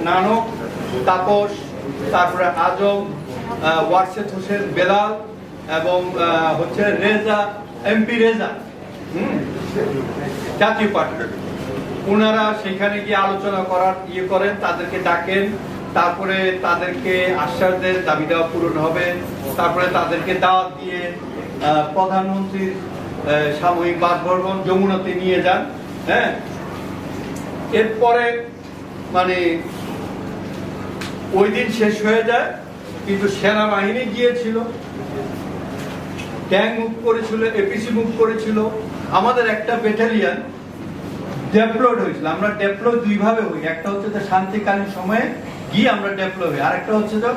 নানক তাপস তারপরে আজম আহ, ওয়ারশেদ হোসেন বেলাল এবং হচ্ছে রেজা এমপি রেজা জাতীয় পার্টি ওনারা সেখানে গিয়ে আলোচনা করার ইয়ে করেন তাদেরকে ডাকেন তারপরে তাদেরকে আশ্বাস দেন দাবি দেওয়া পূরণ হবে তারপরে তাদেরকে দাওয়াত দিয়ে প্রধানমন্ত্রীর সাময়িক বাসভবন যমুনাতে নিয়ে যান হ্যাঁ? এরপরে মানে ওই দিন শেষ হয়ে যায়, কিন্তু সেনাবাহিনী গিয়েছিল। ট্যাঙ্ক মুভ করেছিল এপিসি মুভ করেছিল। আমাদের একটা ব্যাটালিয়ান ডেপ্লয়েড হয়েছিল। আমরা ডেপ্লয় দুই ভাবে হই। একটা হচ্ছে যে শান্তিকালীন সময়ে গিয়ে আমরা ডেপ্লয় হই। আরেকটা হচ্ছে যে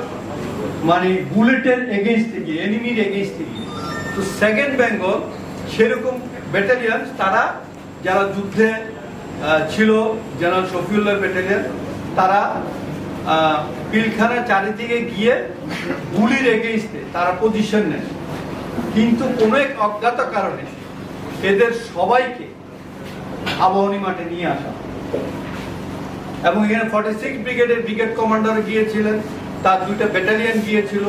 মানে বুলেটের এগেইনস্টে গিয়ে এনিমির এগেইনস্টে গিয়ে। তো সেকেন্ড বেঙ্গল সেরকম ব্যাটালিয়ান তারা, যারা যুদ্ধে ছিল জেনারেল শফিউল্লাহ ব্যাটালিয়ান তারা আহ, পিলখানার চারিদিকে গিয়ে গুলির এগেইনস্টে তারা পজিশন নেয়। কিন্তু কোনো এক অজ্ঞাত কারণে এদের সবাইকে আবাহনী মাঠে নিয়ে আসা এবং এখানে ফর্টি সিক্স ব্রিগেডের ব্রিগেড কমান্ডার গিয়েছিলেন তার দুইটা ব্যাটালিয়ান গিয়েছিল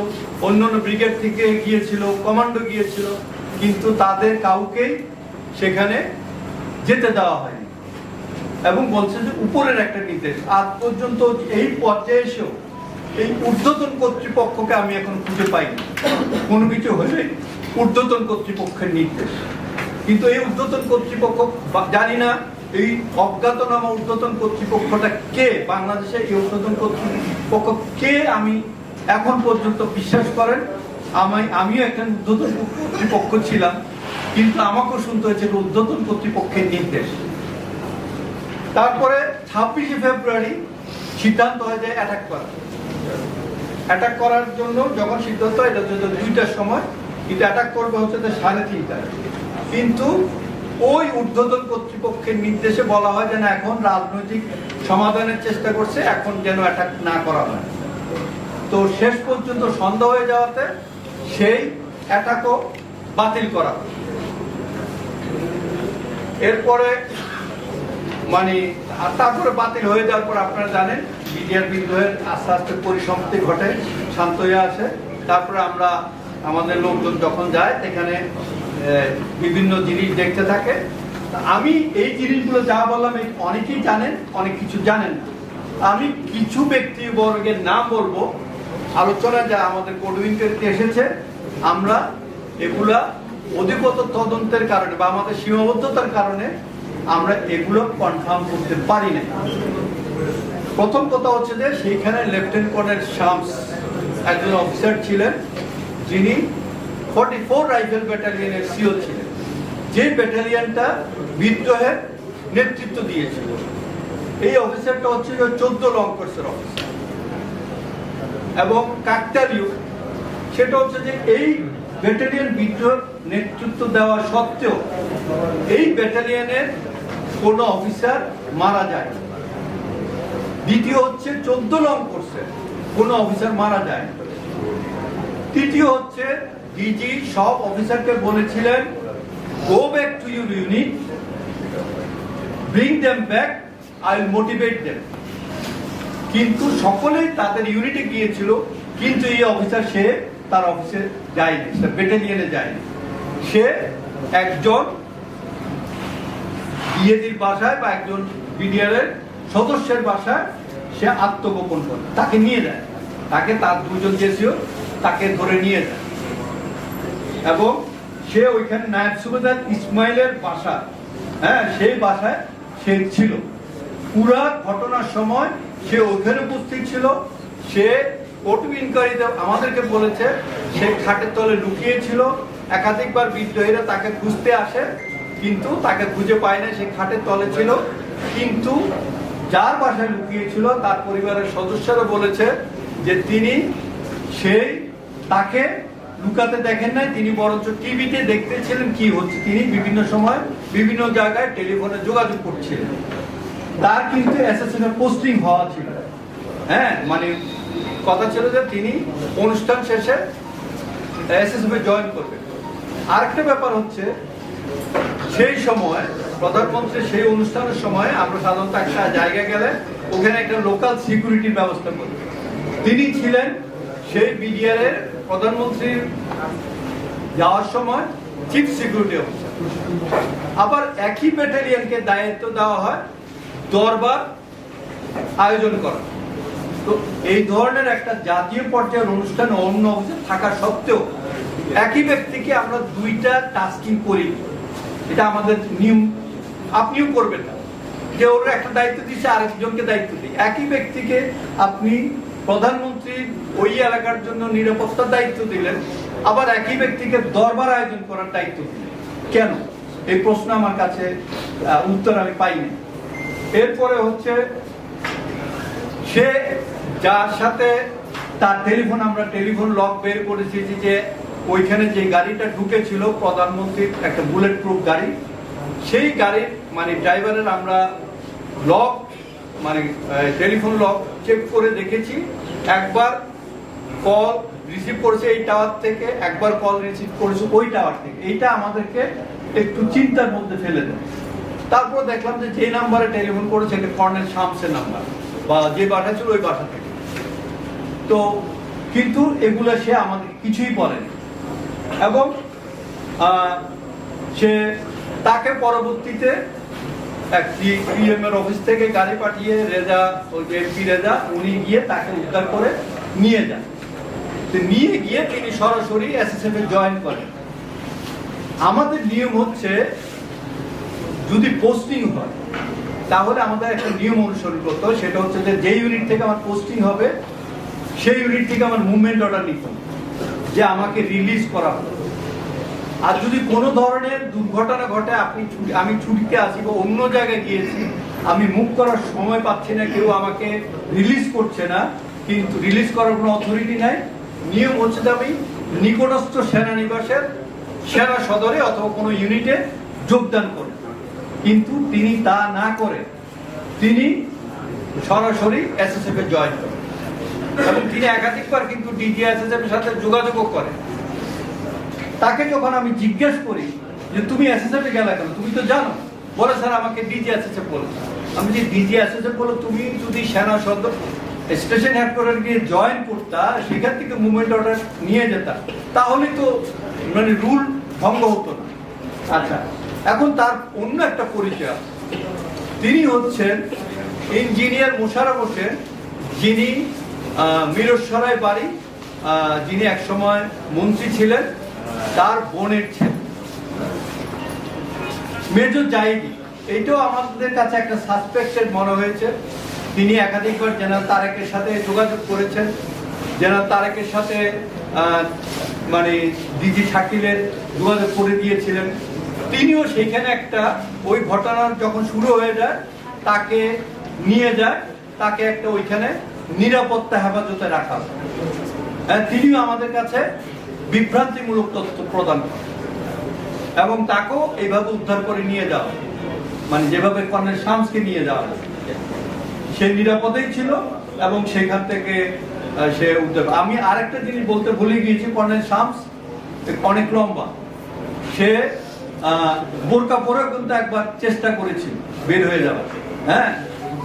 অন্য অন্য ব্রিগেড থেকে গিয়েছিল কমান্ডো গিয়েছিল কিন্তু তাদের কাউকেই সেখানে যেতে দেওয়া হয়নি। এবং বলছে যে উপরের একটা নির্দেশ। আজ পর্যন্ত এই পর্যায়ে এসেও এই ঊর্ধ্বতন কর্তৃপক্ষকে আমি এখন খুঁজে পাইনি। কোনো কিছু হলে ঊর্ধ্বতন কর্তৃপক্ষের নির্দেশ। কিন্তু এই ঊর্ধ্বতন কর্তৃপক্ষ জানি না, এই অজ্ঞাতনামা ঊর্ধ্বতন কর্তৃপক্ষটা কে? বাংলাদেশে এই ঊর্ধ্বতন কর্তৃপক্ষ কে? আমি এখন পর্যন্ত বিশ্বাস করেন, আমি, আমিও একটা ঊর্ধ্বতন কর্তৃপক্ষ ছিলাম, কিন্তু আমাকেও শুনতে হয়েছে ঊর্ধ্বতন কর্তৃপক্ষের নির্দেশ। তারপরে ছাব্বিশে ফেব্রুয়ারি সিদ্ধান্ত হয় যে অ্যাটাক করা। অ্যাটাক করার জন্য যখন সিদ্ধান্ত এটা হচ্ছে দুইটার সময়, কিন্তু অ্যাটাক করবে হচ্ছে যে সাড়ে তিনটায় কিন্তু ওই ঊর্ধ্বতন কর্তৃপক্ষের নির্দেশে বলা হয় যে না, এখন রাজনৈতিক সমাধানের চেষ্টা করছে, এখন যেন অ্যাটাক না করা হয়। তো শেষ পর্যন্ত সন্ধ্যা হয়ে যাওয়াতে সেই অ্যাটাকও বাতিল করা। এরপরে মানে আর তারপরে বাতিল হয়ে যাওয়ার পর আপনারা জানেন বিডিআর বিদ্রোহের আস্তে আস্তে পরিসমাপ্তি ঘটে, শান্ত হয়ে আসে তারপরে আমরা, আমাদের লোকজন যখন যায়, সেখানে বিভিন্ন জিনিস দেখতে থাকে। আমি এই জিনিসগুলো যা বললাম অনেকেই জানেন, অনেক কিছু জানেন আমি কিছু ব্যক্তি বর্গের নাম বলব। আলোচনা যা আমাদের কোডউইন্টারিতে এসেছে, আমরা এগুলা অধিকতর তদন্তের কারণে বা আমাদের সীমাবদ্ধতার কারণে আমরা এগুলো কনফার্ম করতে পারি না। প্রথম কথা হচ্ছে যে সেইখানে লেফটেন্যান্ট কর্নেল শামস একজন অফিসার ছিলেন, যিনি ফর্টি ফোর রাইফেল ব্যাটালিয়নের সিও ছিলেন। যে ব্যাটালিয়নটা বিদ্রোহের নেতৃত্ব দিয়েছিল। এই অফিসারটা হচ্ছে চোদ্দ লং কোর্সের অফিসার এবং কাকতালীয়, সেটা হচ্ছে যে এই ব্যাটালিয়ন বিদ্রোহ নেতৃত্ব দেওয়া সত্ত্বেও এই ব্যাটালিয়নের কোন অফিসার মারা যায় দ্বিতীয় হচ্ছে চোদ্দ লং কোর্সে কোন অফিসার মারা যায় তৃতীয় হচ্ছে ডিজি সব অফিসারকে বলেছিলেন go back to your unit bring them back I motivate them কিন্তু সকলেই তাদের ইউনিটে গিয়েছিল, কিন্তু এই অফিসার সে তার অফিসে যায়নি, সে ব্যাটালিয়নে যায়নি। সে একজন বিএডির বাসায় বা একজন বিডিআর এর সদস্যের বাসায় সে আত্মগোপন করে। তাকে নিয়ে যায়। তাকে তার দুজন জেসিও তাকে ধরে নিয়ে যায়। এবং সে ওইখানে নায়ব সুবেদার ইসমাইলের বাসা হ্যাঁ সেই বাসায় সে ছিল। পুরা ঘটনার সময় সে ওখানে উপস্থিত ছিল। সে কোর্ট ইনকোয়ারিতে আমাদেরকে বলেছে, সে খাটের তলে লুকিয়েছিল একাধিকবার বিদ্রোহীরা তাকে খুঁজতে আসে। কিন্তু তাকে খুঁজে পায় না সে খাটের তলে ছিল। কিন্তু যার বাসায় লুকিয়েছিল, তার পরিবারের সদস্যরা বলেছে যে তিনি সেই তাকে লুকাতে দেখেন নাই, তিনি বরঞ্চ টিভিতে দেখতেছিলেন কি হচ্ছে। তিনি বিভিন্ন সময় বিভিন্ন জায়গায় টেলিফোনে যোগাযোগ করছিলেন। তার কিন্তু এসএসএন পোস্টিং হওয়া ছিল। হ্যাঁ মানে কথা ছিল যে তিনি অনুষ্ঠান শেষে এসএসএফ এ জয়েন করবেন। আরেকটা ব্যাপার হচ্ছে সেই সময়, প্রধানমন্ত্রী সেই অনুষ্ঠানের সময় আমরা সাধারণত একটা জায়গায় গেলে ওখানে একটা লোকাল সিকিউরিটির ব্যবস্থা করবে তিনি ছিলেন সেই বিডিআর এর প্রধানমন্ত্রীর যাওয়ার সময় চিফ সিকিউরিটি অফিসার আবার একই ব্যাটালিয়নকে দায়িত্ব দেওয়া হয়, দরবার আয়োজন করা। তো এই ধরনের একটা জাতীয় পর্যায়ের অনুষ্ঠানে অন্য অফিসে থাকা সত্ত্বেও একই ব্যক্তিকে আমরা দুইটা টাস্কিং করি। এটা আমাদের নিয়ম। আপনিও করবেন না। যে ওর একটা দায়িত্ব দিচ্ছে আরেকজনকে দায়িত্ব দিই। একই ব্যক্তিকে আপনি প্রধানমন্ত্রী ওই এলাকার জন্য নিরাপত্তার দায়িত্ব দিলেন, আবার একই ব্যক্তিকে দরবার আয়োজন করার দায়িত্ব দিলেন। কেন? এই প্রশ্ন আমার কাছে উত্তর আমি পাইনি। এরপরে হচ্ছে, সে যার সাথে তার টেলিফোন, আমরা টেলিফোন লক বের করেছি যে ওইখানে যে গাড়িটা ঢুকেছিল প্রধানমন্ত্রীর একটা বুলেট প্রুফ গাড়ি, সেই গাড়ির মানে ড্রাইভারের আমরা লক মানে টেলিফোন লক চেক করে দেখেছি। একবার কল রিসিভ করেছে এই টাওয়ার থেকে, একবার কল রিসিভ করেছে ওই টাওয়ার থেকে। এইটা আমাদেরকে একটু চিন্তার মধ্যে ফেলে দেয়। তারপর দেখলাম যে যে নাম্বারে টেলিফোন করেছে, এটা কর্নেল শামসের নাম্বার, বা যে বাসা ছিল ওই বাসা থেকে। তো, কিন্তু এগুলো সে আমাদের কিছুই বলেনি। এবং সে তাকে পরবর্তীতে একটি পিএম এর অফিস থেকে গাড়ি পাঠিয়ে রেজা, ওই এমপি রেজা, উনি গিয়ে তাকে উদ্ধার করে নিয়ে যান। নিয়ে গিয়ে তিনি সরাসরি এসএসএফ এ জয়েন করেন। আমাদের নিয়ম হচ্ছে, যদি পোস্টিং হয়, তাহলে আমাদের একটা নিয়ম অনুসরণ করতে হয়, সেটা হচ্ছে যে যে ইউনিট থেকে আমার পোস্টিং হবে, সেই ইউনিট থেকে আমার মুভমেন্ট অর্ডার নিতে হবে। যে আমাকে রিলিজ করা হবে আর যদি কোনো ধরনের দুর্ঘটনা ঘটে, আপনি আমি ছুটিতে আসি বা অন্য জায়গায় গিয়েছি, আমি মুখ করার সময় পাচ্ছি না, কেউ আমাকে রিলিজ করছে না, কিন্তু রিলিজ করার কোনো অথরিটি নাই। নিয়ম হচ্ছে যে আমি নিকটস্থ সেনানিবাসের সেনা সদরে অথবা কোনো ইউনিটে যোগদান করি। কিন্তু তিনি তা না করে তিনি সরাসরি এসএসএফ এ জয়েন করেন। এবং তিনি একাধিকবার কিন্তু ডিজিএসএসএফ এর সাথে যোগাযোগও তাকে যখন আমি জিজ্ঞেস করি যে, তুমি এসএসএফ এ কেন? তুমি তো জানো। বলে, স্যার, আমাকে ডিজি এসএসএফ বলে। আমি যে ডিজি এসএসএফ বলো, তুমি যদি সেনা সদর স্টেশন হেডকোয়ার্টার গিয়ে জয়েন করতা, সেখান থেকে মুভমেন্ট অর্ডার নিয়ে যেতা, তাহলে তো মানে রুল ভঙ্গ হতো না। আচ্ছা এখন তার অন্য একটা পরিচয় তিনি হচ্ছেন ইঞ্জিনিয়ার মোশারফ হোসেন, যিনি আহ, মিরসরাই বাড়ি যিনি একসময় মন্ত্রী ছিলেন তার বোনের ছেলে। মেজর জাইদি এইটাও আমাদের কাছে একটা সাসপেক্টেড মনে হয়েছে। তিনি একাধিকবার জেনারেল তারেকের সাথে যোগাযোগ করেছেন। জেনারেল তারেকের সাথে মানে ডিজি শাকিলের যোগাযোগ করে দিয়েছিলেন। তিনিও সেইখানে একটা ওই ঘটনা যখন শুরু হয়ে যায় তাকে নিয়ে যায় তাকে একটা ওইখানে নিরাপত্তা হেফাজতে রাখা হয়, তিনিও আমাদের কাছে বিভ্রান্তিমূলক তথ্য প্রদান করেন। এবং তাকেও এইভাবে উদ্ধার করে নিয়ে যাওয়া মানে যেভাবে কর্নেল শামসকে নিয়ে যাওয়া সে নিরাপদেই ছিল এবং সেখান থেকে সে উদ্ধার আমি আরেকটা জিনিস বলতে ভুলে গিয়েছি, কর্নেল শামস অনেক লম্বা। সে বোরকা পরেও কিন্তু একবার চেষ্টা করেছিল বের হয়ে যাওয়ার। হ্যাঁ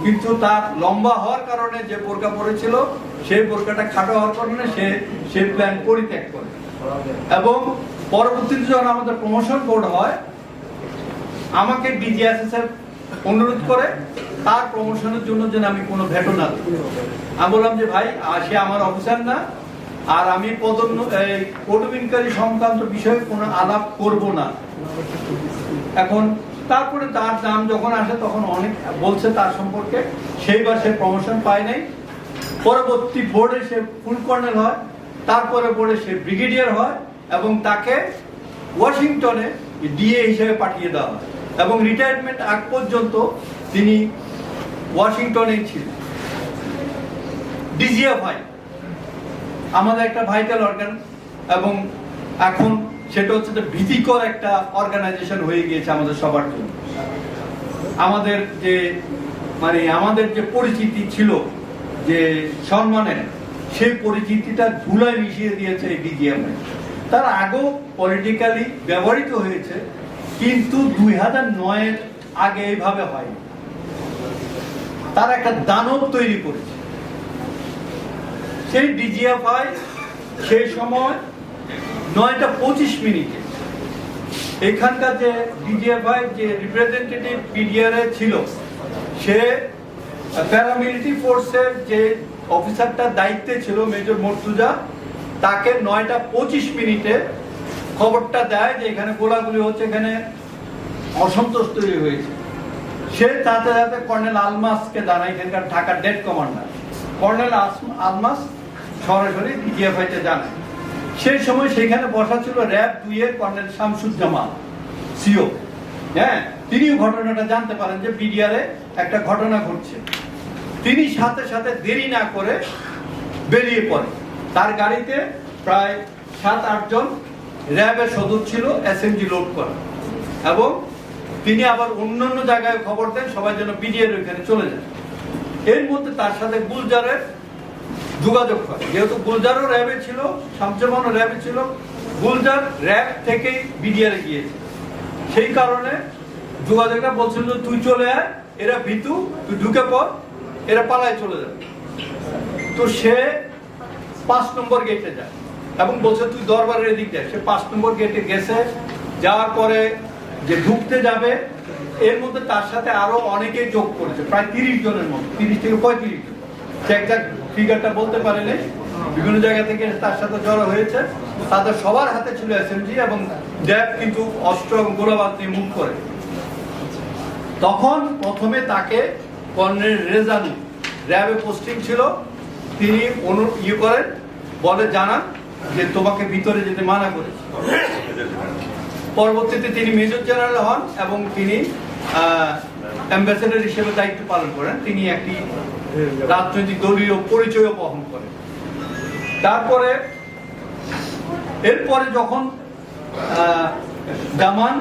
কিন্তু তার লম্বা হওয়ার কারণে যে বোরকা পরেছিল, সেই বোরকাটা খাটো হওয়ার কারণে সে সে প্ল্যান পরিত্যাগ করে এবং পরবর্তীতে যখন আমাদের প্রমোশন বোর্ড হয়, আমাকে ডিজিএসএস এর অনুরোধ করে, তার প্রমোশনের জন্য যেন আমি কোনো ভেটো না। আমি বললাম যে, ভাই সে আমার অফিসার না, আর আমি পদোন্ন এই কোটবিনকারী সংক্রান্ত বিষয়ে কোনো আলাপ করব না এখন তারপরে তার নাম যখন আসে তখন অনেক বলছে তার সম্পর্কে। সেইবার সে প্রমোশন পায় নাই। পরবর্তী বোর্ডে সে ফুল কর্নেল হয়। তারপরে বোর্ডে সে ব্রিগেডিয়ার হয় এবং তাকে ওয়াশিংটনে ডিএ হিসেবে পাঠিয়ে দেওয়া হয়। এবং রিটায়ারমেন্ট আগ পর্যন্ত তিনি ওয়াশিংটনেই ছিলেন। ডিজিএফআই আমাদের একটা ভাইটাল অর্গান এবং এখন সেটা হচ্ছে যে ভীতিকর একটা অর্গানাইজেশন হয়ে গিয়েছে আমাদের সবার জন্য। আমাদের যে মানে আমাদের যে পরিচিতি ছিল, যে সম্মানের, সেই পরিচিতিটা ধুলায় মিশিয়ে দিয়েছে এই ডিজিএমআই তার আগেও পলিটিক্যালি ব্যবহৃত হয়েছে, কিন্তু দুই হাজার নয়ের আগে এইভাবে হয়নি। তার একটা দানব তৈরি করেছে। সেই ডিজিএফআই সেই সময় নয়টা পঁচিশ মিনিটে। এখানকার যে ডিজিএফআই যে রিপ্রেজেন্টেটিভ পিডিআরে ছিল, সে প্যারামিলিটারি ফোর্সের যে অফিসারটার দায়িত্বে ছিল মেজর মর্তুজা, তাকে নয়টা পঁচিশ মিনিটে খবরটা দেয় যে এখানে গোলাগুলি হচ্ছে, এখানে অসন্তোষ তৈরি হয়েছে। সে তাতে তাতে কর্নেল আলমাসকে জানায়, এখানকার ঢাকার ডেড কমান্ডার কর্নেল আলমাস সরাসরি ডিজিএফআইতে জানায়। সেই সময় সেখানে বসা ছিল র্যাব দুই এর কর্নেল শামসুজ্জামান, সিও। হ্যাঁ তিনি ঘটনাটা জানতে পারেন যে বিডিআরে একটা ঘটনা ঘটছে। তিনি সাথে সাথে দেরি না করে বেরিয়ে পড়ে। তার গাড়িতে প্রায় সাত আটজন র্যাবের সদস্য ছিল এসএমজি লোড করা। এবং তিনি আবার অন্যান্য জায়গায় খবর দেন, সবাই যেন বিডিআর ওইখানে চলে যায়। এর মধ্যে তার সাথে গুলজারের যোগাযোগ করে যেহেতু গুলজারও র্যাবে ছিল শামসুমানও র্যাবে ছিল গুলজার র্যাব থেকেই বিডিআরে গিয়েছে। সেই কারণে যোগাযোগটা বলছিল যে, তুই চলে আয় এরা ভিতু তুই ঢুকে পর এরা পালায় চলে যাবে। তো সে পাঁচ নম্বর গেটে যায় এবং বলছে তুই দরবারের এদিক যায় সে পাঁচ নম্বর গেটে গেছে যাওয়ার পরে যে ঢুকতে যাবে এর মধ্যে তার সাথে আরও অনেকেই যোগ করেছে প্রায় তিরিশ জনের মতো তিরিশ থেকে পঁয়ত্রিশ জন। সে ফিগারটা বলতে পারেনি। বিভিন্ন জায়গা থেকে তার সাথে জড়ো হয়েছে। তাদের সবার হাতে ছিল এসএমজি এবং র্যাব কিন্তু অস্ত্র এবং গোলাবাদ নিয়ে মুখ করে। তখন প্রথমে তাকে কর্নেল রেজানু র্যাবে পোস্টিং ছিল। তিনি অনু ইয়ে করেন, বলে জানান যে তোমাকে ভিতরে যেতে মানা করেছে। পরবর্তীতে তিনি মেজর জেনারেল হন এবং তিনি অ্যাম্বাসেডর হিসেবে দায়িত্ব পালন করেন। তিনি একটি রাজনৈতিক দলীয় পরিচয়ও বহন করেন। তারপরে, এরপরে যখন জামান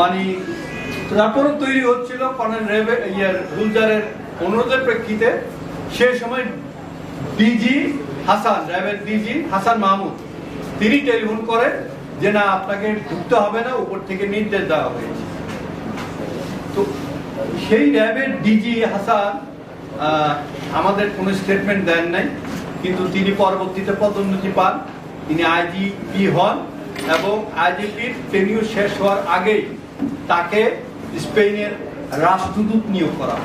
মানে তারপরে তৈরি হচ্ছিল কর্নেল রেবে, ইয়ার গুলজারের অনুরোধের প্রেক্ষিতে, সে সময় ডিজি হাসান, র্যাবের ডিজি হাসান মাহমুদ, তিনি টেলিফোন করেন যে, না, আপনাকে ঢুকতে হবে না, উপর থেকে নির্দেশ দেওয়া হয়েছে। সেই র্যাবের ডিজি হাসান আমাদের কোনো স্টেটমেন্ট দেন নাই, কিন্তু তিনি পরবর্তীতে পদোন্নতি পান। তিনি আইজিপি হন এবং আইজিপির ট্রেনিং শেষ হওয়ার আগেই তাকে স্পেনের রাষ্ট্রদূত নিয়োগ করা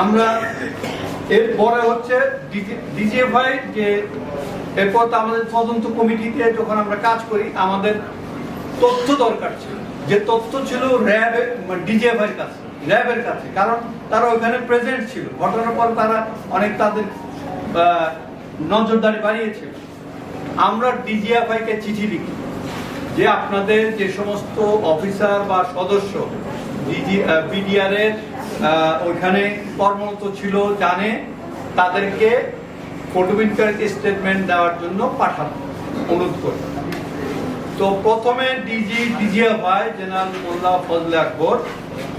আমরা এরপরে হচ্ছে ডিজিএফআই যে এরপর তো আমাদের তদন্ত কমিটিতে যখন আমরা কাজ করি, আমাদের তথ্য দরকার ছিল। যে তথ্য ছিল র্যাব ডিজিএফআই কাছে, র্যাবের কাছে, কারণ তারা ওখানে প্রেজেন্ট ছিল। ঘটনার পর তারা অনেক তাদের নজরদারি বাড়িয়েছিল। আমরা ডিজিএফআই কে চিঠি লিখি যে আপনাদের যে সমস্ত অফিসার বা সদস্য বিডিআর এর ওইখানে কর্মরত ছিল, জানে, তাদেরকে ফটোবিনকারীকে স্টেটমেন্ট দেওয়ার জন্য পাঠানো, অনুরোধ করি। তো প্রথমে DG DGFI general Molla Fazle Akbar.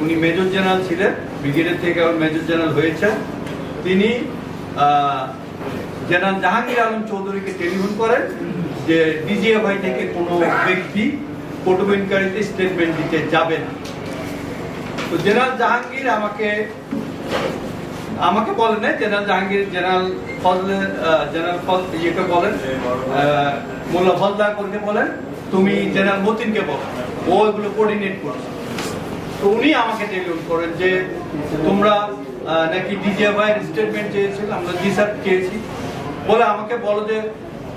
উনি মেজর জেনারেল ছিলেন, ব্রিগেডের থেকে মেজর জেনারেল হয়েছেন। তিনি জেনারেল জাহাঙ্গীর আলম চৌধুরীকে টেলিফোন করেন যে ডিজিএফআই থেকে কোনো ব্যক্তি ফটোবিনকারীতে স্টেটমেন্ট দিতে যাবে না। তো জেনারেল জাহাঙ্গীর আমাকে আমাকে বলেন general Jahangir, general Fazle general ফজ ইয়েকে বলেন মোল্লা ফজলা করকে বলেন। তুমি জেনারেল মতিনকে বলো। ও এগুলো কোঅর্ডিনেট করছে। তো উনি আমাকে টেলিফোন করেন যে, তোমরা নাকি ডিজিএফআই স্টেটমেন্ট চেয়েছিল? আমরা জি স্যার চেয়েছি। বলে আমাকে বলো যে,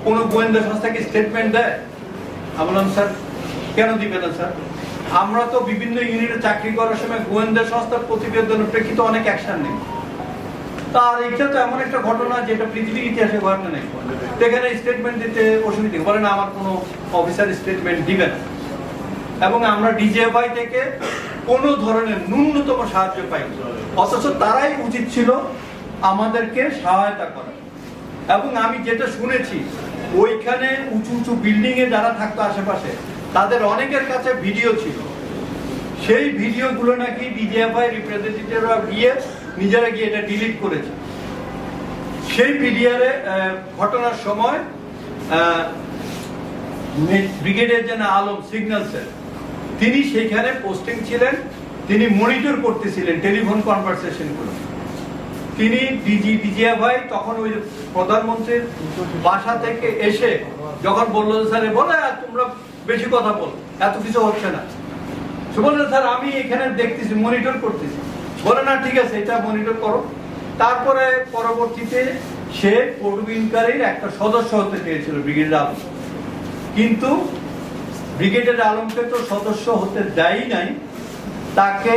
কোনো গোয়েন্দা সংস্থাকে স্টেটমেন্ট দেয়? আমি বললাম, স্যার, কেন দিবে না, স্যার? আমরা তো বিভিন্ন ইউনিটে চাকরি করার সময় গোয়েন্দা সংস্থার প্রতিবেদনের প্রেক্ষিতে অনেক অ্যাকশন নেই। তার এটা তো এমন একটা ঘটনা যেটা পৃথিবীর ইতিহাসে ঘটনা নেই। সেখানে স্টেটমেন্ট দিতে অসুবিধা। বলে না, আমার কোনো অফিসার স্টেটমেন্ট দিবে না। এবং আমরা ডিজিএফআই থেকে কোনো ধরনের ন্যূনতম সাহায্য পাই অথচ তারাই উচিত ছিল আমাদেরকে সহায়তা করা। এবং আমি যেটা শুনেছি, ওইখানে উঁচু উঁচু বিল্ডিং এ যারা থাকতো আশেপাশে, তাদের অনেকের কাছে ভিডিও ছিল। সেই ভিডিওগুলো নাকি ডিজিএফআই রিপ্রেজেন্টেটিভরা গিয়ে নিজেরা গিয়ে এটা ডিলিট করেছে। সেই পিডিআরে ঘটনার সময় brigadier general Alam signal sir তিনি সেইখানে পোস্টিং ছিলেন তিনি মনিটর করতেছিলেন টেলিফোন কনভারসেশনগুলো তিনি ডিজি ডিজিএফআই তখন ওই প্রধানমন্ত্রীর বাসা থেকে এসে যখন বলল যে, স্যার বলে তোমরা বেশি কথা বল এত কিছু হচ্ছে না। সে বলল স্যার আমি এখানে দেখতেছি মনিটর করতেছি। বলে, না, ঠিক আছে, এটা মনিটর করো। তারপরে পরবর্তীতে সে পটুইনকারীর একটা সদস্য হতে চেয়েছিল ব্রিগেডের আলম। কিন্তু ব্রিগেডের আলমকে তো সদস্য হতে দেয়ই নাই, তাকে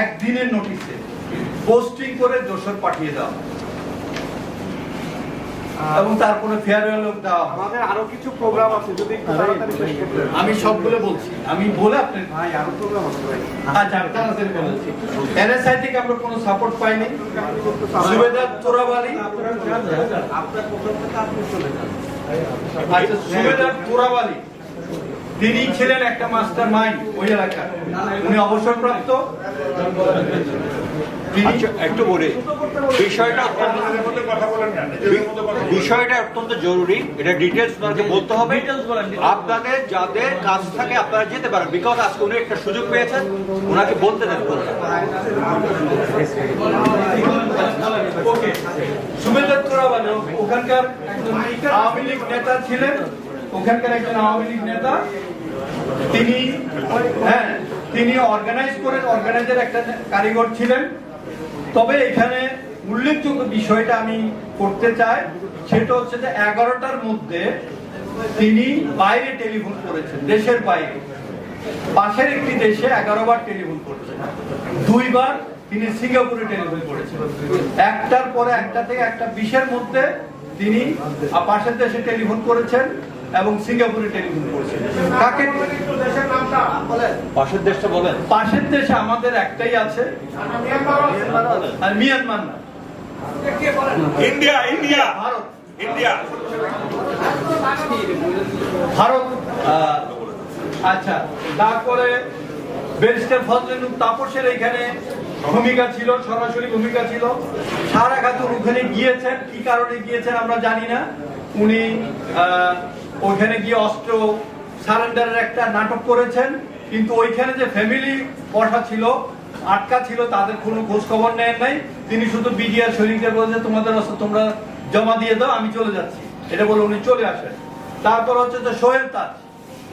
একদিনের নোটিশে পোস্টিং করে দোসর পাঠিয়ে দেওয়া এবং তারপরে ফেয়ারওয়েল দেওয়া আমাদের আরও কিছু প্রোগ্রাম আছে যদি। আমি সবগুলো বলছি। আমি বলে আপনি ভাই আরও প্রোগ্রাম আছে ভাই। আচ্ছা আমি তাড়াতাড়ি বলেছি এনএসআই থেকে আমরা কোনো সাপোর্ট পাইনি। সুবেদার তোরাবালি। আপনার প্রোগ্রাম থেকে আপনি চলে যান। আচ্ছা সুবেদার তোরাবালি। তিনি ছিলেন একটা মাস্টার মাইন্ড ওই এলাকার। উনি অবসরপ্রাপ্ত। একটু বলি বিষয়টা বিষয়টা অত্যন্ত জরুরি এটা ডিটেলস আপনাকে বলতে হবে। আপনাদের যাদের কাছ থেকে আপনারা যেতে পারেন বিকজ আজকে উনি একটা সুযোগ পেয়েছেন ওনাকে বলতে দেন ওখানকার আওয়ামী লীগ নেতা ছিলেন ওখানকার একজন আওয়ামী লীগ নেতা। তিনি হ্যাঁ তিনি অর্গানাইজ করেন অর্গানাইজার একটা কারিগর ছিলেন। তবে এখানে উল্লেখযোগ্য বিষয়টা আমি করতে চাই, সেটা হচ্ছে যে এগারোটার মধ্যে তিনি বাইরে টেলিফোন করেছেন, দেশের বাইরে। পাশের একটি দেশে এগারো বার টেলিফোন করেছেন। দুইবার তিনি সিঙ্গাপুরে টেলিফোন করেছেন। একটার পরে একটা থেকে একটা বিশের মধ্যে তিনি পাশের দেশে টেলিফোন করেছেন। এবং সিঙ্গাপুরে টেলিফোন করেছেন। কাকে? পাশের দেশটা বলেন। পাশের দেশে আমাদের একটাই আছে। আর মিয়ানমার না। India India Bharat. India. Bharat আচ্ছা তারপরে ব্যারিস্টার তাপসের এখানে ভূমিকা ছিল সরাসরি ভূমিকা ছিল। সারা খাতুন ওখানে গিয়েছেন কি কারণে গিয়েছেন আমরা জানি না। উনি ওখানে গিয়ে অস্ত্র সারেন্ডারের একটা নাটক করেছেন, কিন্তু ওইখানে যে ফ্যামিলি বসা ছিল, আটকা ছিল, তাদের কোনো খোঁজ খবর নেন নাই। তিনি শুধু বিডিআর সৈনিকদের বলছে, তোমাদের অস্ত্র তোমরা জমা দিয়ে দাও, আমি চলে যাচ্ছি। এটা বলে উনি চলে আসেন। তারপর হচ্ছে যে সোহেল তাজ,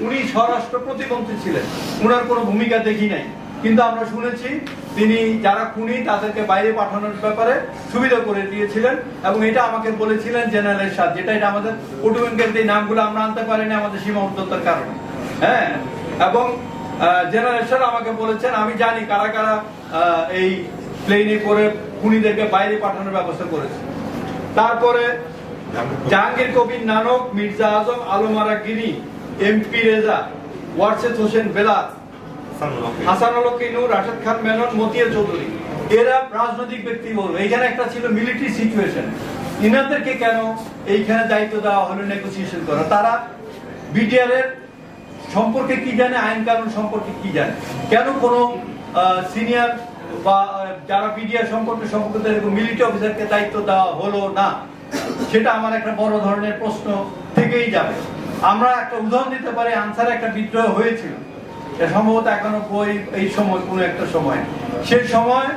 উনি স্বরাষ্ট্র প্রতিমন্ত্রী ছিলেন। উনার কোনো ভূমিকা দেখি নাই। কিন্তু আমরা শুনেছি তিনি যারা খুনি তাদেরকে বাইরে পাঠানোর ব্যাপারে সুবিধা করে দিয়েছিলেন এবং এটা আমাকে বলেছিলেন জেনারেল এরশাদ, যেটা এটা আমাদের পটুয়াঙ্গের যে নামগুলো আমরা আনতে পারিনি আমাদের সীমাবদ্ধতার কারণে। হ্যাঁ? এবং জেনারেল এরশাদ আমাকে বলেছেন, আমি জানি কারা কারা এই প্লেনে করে খুনিদেরকে বাইরে পাঠানোর ব্যবস্থা করেছে। তারপরে জাহাঙ্গীর কবির নানক, মির্জা আজম আলমারা গিরি এমপি রেজা ওয়ারসেদ হোসেন বেলাল হাসান আলো কিনুর রাশেদ খান, মেনন মতিয়া চৌধুরী। এরা রাজনৈতিক একটা ছিল মিলিটারি সিচুয়েশন ইনাদেরকে কেন এইখানে দায়িত্ব দেওয়া হলো নেগোসিয়েশন করা? তারা এর সম্পর্কে কি জানে? আইন কানুন সম্পর্কে কি জানে? কেন সিনিয়র বা যারা বিডিআর সম্পর্কে সম্পর্কে মিলিটারি অফিসারকে দায়িত্ব দেওয়া হলো না? সেটা আমার একটা বড় ধরনের প্রশ্ন থেকেই যাবে। আমরা একটা উদাহরণ দিতে পারি। আনসার একটা বিদ্রোহ হয়েছিল। সম্ভবত একানব্বই এই সময়, কোনো একটা সময়। সেই সময়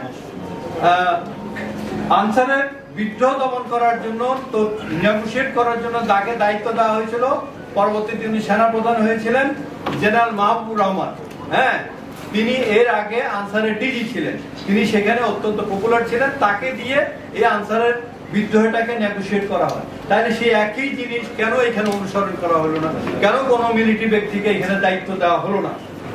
আনসারের বিদ্রোহ দমন করার জন্য, তো নেগোসিয়েট করার জন্য তাকে দায়িত্ব দেওয়া হয়েছিল। পরবর্তীতে তিনি সেনাপ্রধান হয়েছিলেন, জেনারেল মাহবুব রহমান। হ্যাঁ তিনি এর আগে আনসারের ডিজি ছিলেন। তিনি সেখানে অত্যন্ত পপুলার ছিলেন। তাকে দিয়ে এই আনসারের বিদ্রোহটাকে নেগোসিয়েট করা হয়। তাহলে সেই একই জিনিস কেন এখানে অনুসরণ করা হলো না? কেন কোনো মিলিটারি ব্যক্তিকে এখানে দায়িত্ব দেওয়া হলো না?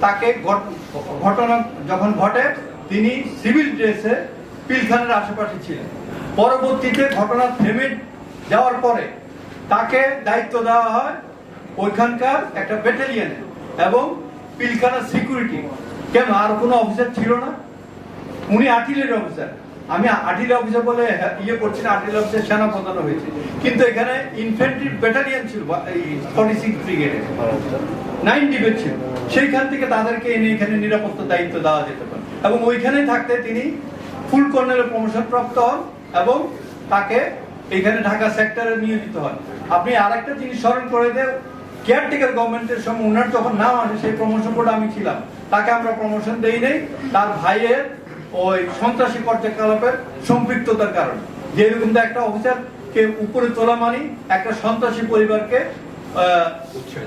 তাকে ঘট- ঘটনা যখন ঘটে, তিনি সিভিল ড্রেসে পিলখানের আশেপাশে ছিলেন। পরবর্তীতে ঘটনা থেমে যাওয়ার পরে তাকে দায়িত্ব দেওয়া হয় ওইখানকার একটা ব্যাটালিয়ানে এবং পিলখানার সিকিউরিটি কেন? আর কোনো অফিসার ছিল না। উনি আর্টিলারি অফিসার আমি আর্টিলারি অফিসার বলে ইয়ে করছি না আর্টিলারি অফিসার সেনা প্রধান হয়েছে। কিন্তু এখানে ইনফ্যান্ট্রি ব্যাটালিয়ন ছিল ফর্টি সিক্স ব্রিগেডে নাইন ডিবেট ছিল। সেইখান থেকে তাদেরকে এনে এখানে নিরাপত্তা দায়িত্ব দেওয়া যেতে পারে। এবং ওইখানে থাকতে তিনি ফুল কর্নেলের প্রমোশন প্রাপ্ত হন এবং তাকে এখানে ঢাকা সেক্টরে নিয়োজিত হন। আপনি আরেকটা জিনিস স্মরণ করে দেন কেয়ারটেকার গভর্নমেন্টের সময় ওনার যখন নাম আসে, সেই প্রমোশন বোর্ডে আমি ছিলাম। তাকে আমরা প্রমোশন দেই নেই। তার ভাইয়ের ওই সন্ত্রাসী কার্যকলাপের সম্পৃক্ততার কারণে। যেরকম একটা অফিসারকে উপরে তোলা মানে একটা সন্ত্রাসী পরিবারকে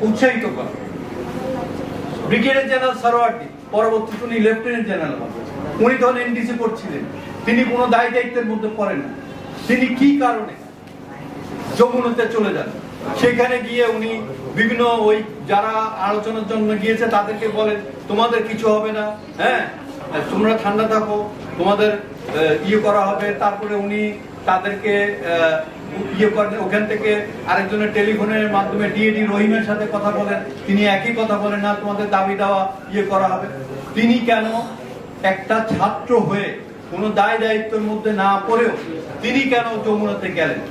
উৎসাহিত করা। ব্রিগেডিয়ার জেনারেল সারোয়ার্দি পরবর্তীতে উনি লেফটেন্যান্ট জেনারেল হন। উনি তখন এনডিসি করছিলেন। তিনি কোনো দায় দায়িত্বের মধ্যে পড়েন না। তিনি কি কারণে যমুনাতে চলে যান? সেখানে গিয়ে উনি বিভিন্ন ওই যারা আলোচনার জন্য গিয়েছে তাদেরকে বলেন, তোমাদের কিছু হবে না হ্যাঁ? তোমরা ঠান্ডা থাকো, তোমাদের ইয়ে করা হবে। তারপরে উনি তাদেরকে ইয়ে করেন, ওখান থেকে আরেকজনের টেলিফোনের মাধ্যমে ডিএডি রহিমের সাথে কথা বলেন। তিনি একই কথা বলেন, না, তোমাদের দাবি দেওয়া ইয়ে করা হবে। তিনি কেন একটা ছাত্র হয়ে কোনো দায় দায়িত্বের মধ্যে না পড়েও তিনি কেন যমুনাতে গেলেন?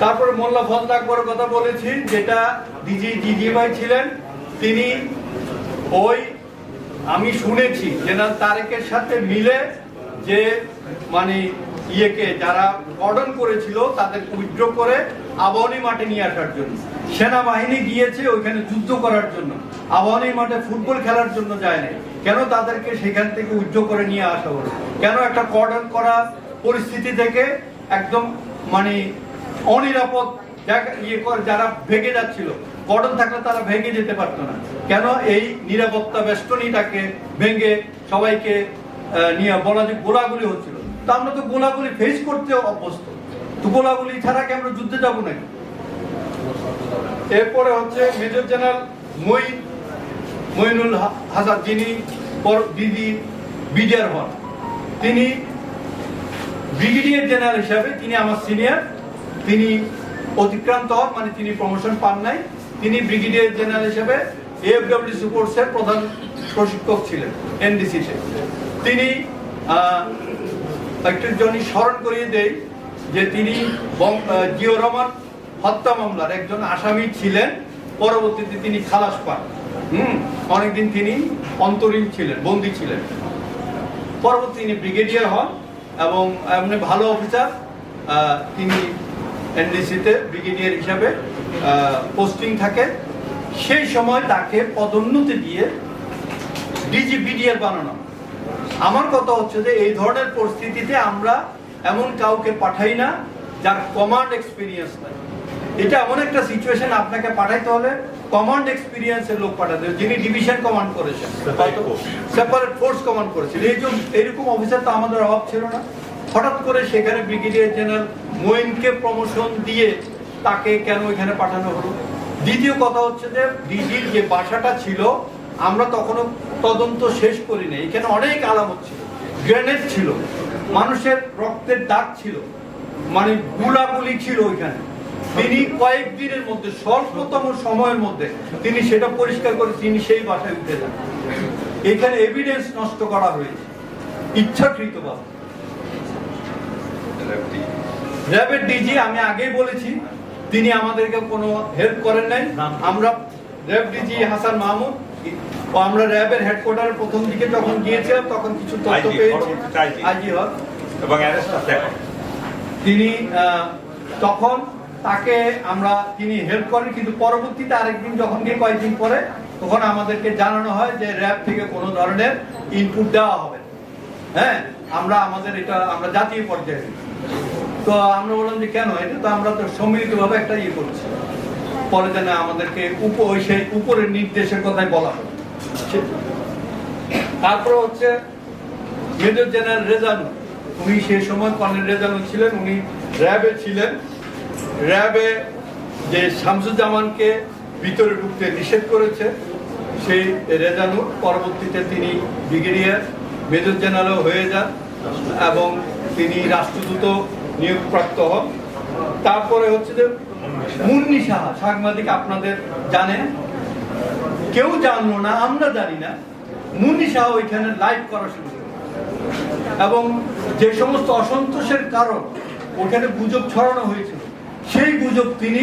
তারপরে মোল্লা ফজল আকবরের কথা বলেছি, যেটা ডিজি জিজি ভাই ছিলেন। তিনি ওই আমি শুনেছি জেনারেল তারেকের সাথে মিলে যে মানে ইয়েকে যারা অর্ডন করেছিল, তাদের উইথড্র করে আবাহনী মাঠে নিয়ে আসার জন্য। সেনাবাহিনী গিয়েছে ওইখানে যুদ্ধ করার জন্য। আবাহনী মাঠে ফুটবল খেলার জন্য যায় নাই। কেন তাদেরকে সেখান থেকে উইথড্র করে নিয়ে আসা হলো? কেন একটা কর্ডন করা পরিস্থিতি থেকে একদম মানে অনিরাপদ ইয়ে করে যারা ভেঙে যাচ্ছিল, কর্ডন থাকলে তারা ভেঙে যেতে পারতো না। কেন এই নিরাপত্তা বেষ্টনীটাকে ভেঙে সবাইকে নিয়ে বলা যে গোলাগুলি হচ্ছিল? তো আমরা তো গোলাগুলি ফেস করতে অভ্যস্ত। তো গোলাগুলি ছাড়া কি আমরা যুদ্ধে যাব নাকি? এরপরে হচ্ছে মেজর জেনারেল মই মইনুল হাসান যিনি দিদি বিডিআর হন। তিনি ব্রিগেডিয়ার জেনারেল হিসাবে তিনি আমার সিনিয়র, তিনি অতিক্রান্ত হন মানে তিনি প্রমোশন পান নাই। তিনি ব্রিগেডিয়ার জেনারেল হিসেবে এফডব্লিউসি কোর্সের প্রধান প্রশিক্ষক ছিলেন এনডিসিতে তিনি একটু জনই স্মরণ করিয়ে দেই যে তিনি জিও রহমান হত্যা মামলার একজন আসামি ছিলেন, পরবর্তীতে তিনি খালাস পান। হুম, অনেকদিন তিনি অন্তরীণ ছিলেন, বন্দী ছিলেন। পরবর্তী তিনি ব্রিগেডিয়ার হন এবং এমনি ভালো অফিসার তিনি এনডিসিতে ব্রিগেডিয়ার হিসাবে পোস্টিং থাকে। সেই সময় তাকে পদোন্নতি দিয়ে ডিজি বিডিআর বানানো। আমার কথা হচ্ছে যে এই ধরনের পরিস্থিতিতে আমরা এমন কাউকে পাঠাই না যার কমান্ড এক্সপিরিয়েন্স নাই। এটা এমন একটা সিচুয়েশন আপনাকে পাঠাইতে হলে কমান্ড এক্সপিরিয়েন্সের লোক পাঠাতে যিনি ডিভিশন কমান্ড করেছেন। সেপারেট ফোর্স কমান্ড করেছেন। এই জন্য এইরকম অফিসার তো আমাদের অভাব ছিল না। হঠাৎ করে সেখানে ব্রিগেডিয়ার জেনারেল মোয়েনকে প্রমোশন দিয়ে তাকে কেন এখানে পাঠানো হলো? দ্বিতীয় কথা হচ্ছে যে ডিজির যে বাসাটা ছিল আমরা তখনও তদন্ত শেষ করি করিনি এখানে অনেক আলামত ছিল। গ্রেনেড ছিল। মানুষের রক্তের দাগ ছিল। মানে গুলাগুলি ছিল ওইখানে। তিনি কয়েকদিনের মধ্যে স্বল্পতম সময়ের মধ্যে তিনি সেটা পরিষ্কার করে তিনি সেই বাসায় উঠে যান। এখানে এভিডেন্স নষ্ট করা হয়েছে। ইচ্ছাকৃতভাবে। র্যাবের ডিজি আমি আগেই বলেছি তিনি আমাদেরকে কোনো হেল্প করেন নাই। আমরা র্যাব ডিজি হাসান মাহমুদ আমরা র্যাবের হেডকোয়ার্টার প্রথম দিকে যখন গিয়েছিলাম তখন কিছু তথ্য পেয়েছি। এবং তিনি তখন তাকে আমরা তিনি হেল্প করেন কিন্তু পরবর্তীতে আরেকদিন যখন গিয়ে কয়েকদিন পরে তখন আমাদেরকে জানানো হয় যে র্যাব থেকে কোনো ধরনের ইনপুট দেওয়া হবে হ্যাঁ আমরা আমাদের এটা আমরা জাতীয় পর্যায়ে তো আমরা বললাম যে কেন? এটা তো আমরা তো সম্মিলিতভাবে একটা ইয়ে করছি। পরে যেন আমাদেরকে উপ সেই উপরের নির্দেশের কথাই বলা হয়। তারপরে হচ্ছে মেজর জেনারেল রেজানু। উনি সেই সময় কর্নেল রেজানু ছিলেন, উনি র্যাবে ছিলেন। র্যাবে যে শামসুজ্জামানকে ভিতরে ঢুকতে নিষেধ করেছে, সেই রেজানু, পরবর্তীতে তিনি ব্রিগেডিয়ার, মেজর জেনারেল হয়ে যান এবং তিনি রাষ্ট্রদূত নিয়োগপ্রাপ্ত হন। তারপরে হচ্ছে যে মুন্নি সাহা, সাংবাদিক আপনাদের জানেন কেউ জানলো না, আমরা জানি না। মুন্নি শাহ ওইখানে লাইভ করা শুরু এবং যে সমস্ত অসন্তোষের কারণ ওখানে গুজব ছড়ানো হয়েছিল, সেই গুজব তিনি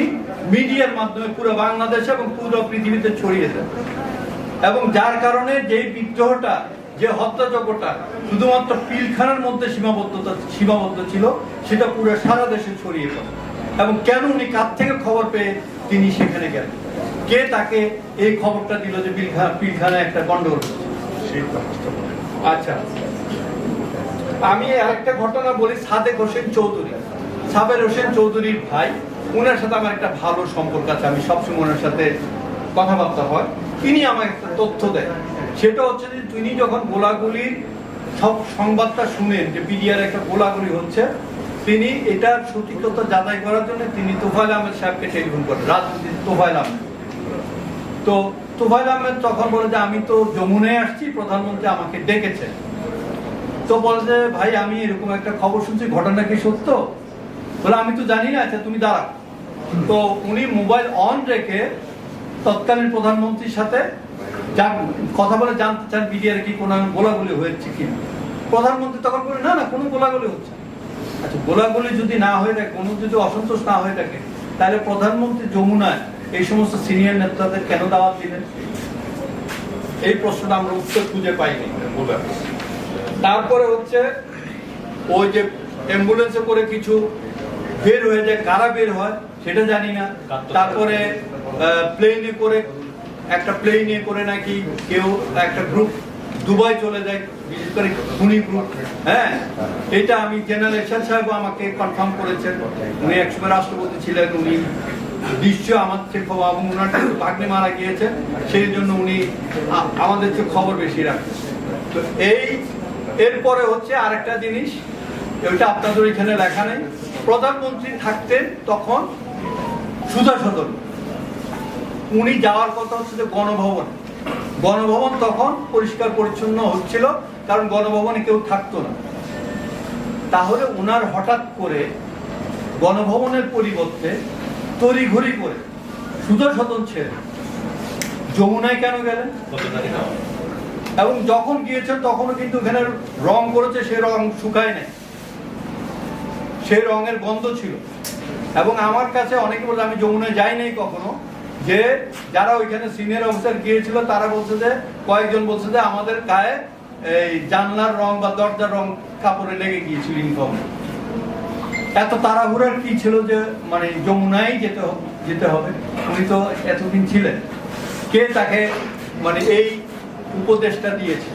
মিডিয়ার মাধ্যমে পুরো বাংলাদেশ এবং পুরো পৃথিবীতে ছড়িয়ে দেন। এবং যার কারণে যেই বিদ্রোহটা যে হত্যাযজ্ঞটা শুধুমাত্র পিলখানার মধ্যে সীমাবদ্ধতা সীমাবদ্ধ ছিল, সেটা পুরো সারা দেশে ছড়িয়ে পড়ে। এবং কেন উনি কার থেকে খবর পেয়ে তিনি সেখানে গেলেন? কে তাকে এই খবরটা দিল যে পিলখানা পিলখানায় একটা গন্ডগোল আচ্ছা। আমি আরেকটা ঘটনা বলি, সাদেক হোসেন চৌধুরী। সাবের হোসেন চৌধুরীর ভাই। ওনার সাথে আমার একটা ভালো সম্পর্ক আছে, আমি সবসময় ওনার সাথে কথাবার্তা হয়। তিনি আমাকে একটা তথ্য দেন। সেটা হচ্ছে যে তিনি যখন গোলাগুলির সব সংবাদটা শুনেন যে বিডিআর একটা গোলাগুলি হচ্ছে, তিনি এটার সঠিকতা যাচাই করার জন্য তিনি তোফাইল আহমেদ সাহেবকে টেলিফোন করেন রাজনীতি তোফাইল আহমেদ। তো তোফাইল আহমেদ তখন বলে যে, আমি তো যমুনায় আসছি, প্রধানমন্ত্রী আমাকে ডেকেছে। তো বলে যে, ভাই, আমি এরকম একটা খবর শুনছি, ঘটনা কি সত্য? বলে, আমি তো জানি না আচ্ছা তুমি দাঁড়া তো উনি মোবাইল অন রেখে তৎকালীন প্রধানমন্ত্রীর সাথে জান- কথা বলে জানতে চান বিডিআর কি কোনো গোলাগুলি হয়েছে কিনা। প্রধানমন্ত্রী তখন বলে না না, কোনো গোলাগুলি হচ্ছে আচ্ছা গোলাগুলি যদি না হয়ে থাকে, কোনো যদি অসন্তোষ না হয়ে থাকে, তাহলে প্রধানমন্ত্রী যমুনায় এই সমস্ত সিনিয়র নেতাদের কেন দাওয়াত দিলেন? এই প্রশ্নটা আমরা উত্তর খুঁজে পাইনি। তারপরে হচ্ছে, ওই যে অ্যাম্বুলেন্সে করে কিছু বের হয়ে যায়, কারা বের হয়, সেটা জানি না। তারপরে প্লেনে করে একটা প্লেনে করে নাকি কেউ একটা গ্রুপ দুবাই চলে যায়, বিশেষ করে খুনি গ্রুপ হ্যাঁ? এটা আমি জেনারেল সাহেব আমাকে কনফার্ম করেছেন। উনি একসময় রাষ্ট্রপতি ছিলেন, উনি নিশ্চয় আমার খবর, এবং ভাগ্নে মারা গিয়েছেন। সেই জন্য উনি আমাদের চেয়ে খবর বেশি রাখেন তো এই, এরপরে হচ্ছে আরেকটা জিনিস, ওইটা আপনাদের এখানে লেখা নেই। প্রধানমন্ত্রী থাকতেন তখন সুধা সদন। উনি যাওয়ার কথা হচ্ছে যে গণভবন। গণভবন তখন পরিষ্কার পরিচ্ছন্ন হচ্ছিল, কারণ গণভবনে কেউ থাকতো না। তাহলে উনার হঠাৎ করে গণভবনের পরিবর্তে তড়িঘড়ি করে সদন ছেড়ে যমুনায় কেন গেলেন? এবং যখন গিয়েছেন তখনও কিন্তু এখানে রং করেছে, সে রং শুকায় নাই। সেই রঙের গন্ধ ছিল। এবং আমার কাছে অনেকে বলে আমি যমুনায় যাই নাই কখনো। যে যারা ওইখানে সিনিয়র অফিসার গিয়েছিল, তারা বলছে যে, কয়েকজন বলছে যে, আমাদের গায়ে এই জানলার রং বা দরজার রং কাপড়ে লেগে গিয়েছিল ইনকম এত তাড়াহুড়ার কি ছিল যে মানে যমুনায় যেতে যেতে হবে? উনি তো এতদিন ছিলেন। কে তাকে মানে এই উপদেশটা দিয়েছে?